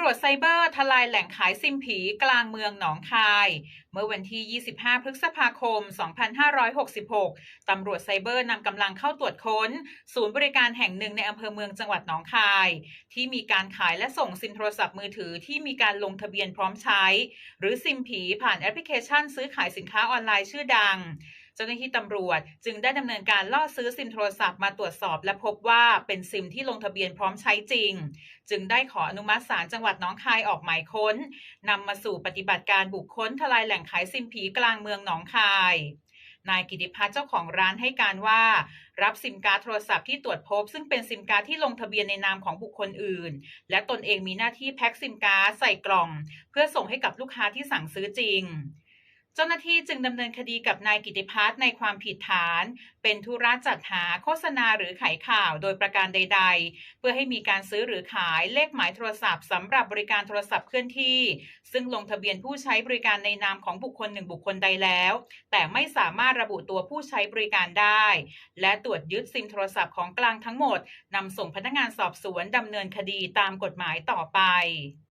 ำรวจไซเบอร์ทลายแหล่งขายซิมผีกลางเมืองหนองคาย เมื่อวันที่ 25 พฤษภาคม 2566 ตำรวจไซเบอร์นำกำลังเข้าตรวจค้น ศูนย์บริการแห่งหนึ่งในอำเภอเมืองจังหวัดหนองคาย ที่มีการขายและส่งซิมโทรศัพท์มือถือที่มีการลงทะเบียนพร้อมใช้ หรือซิมผีผ่านแอปพลิเคชันซื้อขายสินค้าออนไลน์ชื่อดัง จ้าหน้าที่ตำรวจ จึงได้ดำเนินการล่อซื้อซิมโทรศัพท์มาตรวจสอบ และพบว่าเป็นซิมที่ลงทะเบียนพร้อมใช้จริง จึงได้ขออนุมัติศาลจังหวัดหนองคายออกหมายค้นนำมาสู่ปฏิบัติการบุกค้นทลายแหล่งขายซิมผีกลางเมืองหนองคายนายกิติพัฒน์เจ้าของร้านให้การว่า รับซิมการ์ดโทรศัพท์ที่ตรวจพบ ซึ่งเป็นซิมการ์ดที่ลงทะเบียนในนามของบุคคลอื่น และตนเองมีหน้าที่แพ็คซิมการ์ดใส่กล่อง เพื่อส่งให้กับลูกค้าที่สั่งซื้อจริง จ้าหน้าที่จึงดำเนินคดีกับนายกิติพัฒน์ในความผิดฐาน เป็นธุระจัดหาโฆษณาหรือขายข่าวโดยประการใด ๆ เพื่อให้มีการซื้อหรือขายเลขหมายโทรศัพท์สำหรับบริการโทรศัพท์เคลื่อนที่ ซึ่งลงทะเบียนผู้ใช้บริการในนามของบุคคลหนึ่งบุคคลใดแล้ว แต่ไม่สามารถระบุตัวผู้ใช้บริการได้ และตรวจยึดซิมโทรศัพท์ของกลางทั้งหมดนำส่งพนักงานสอบสวนดำเนินคดีตามกฎหมายต่อไป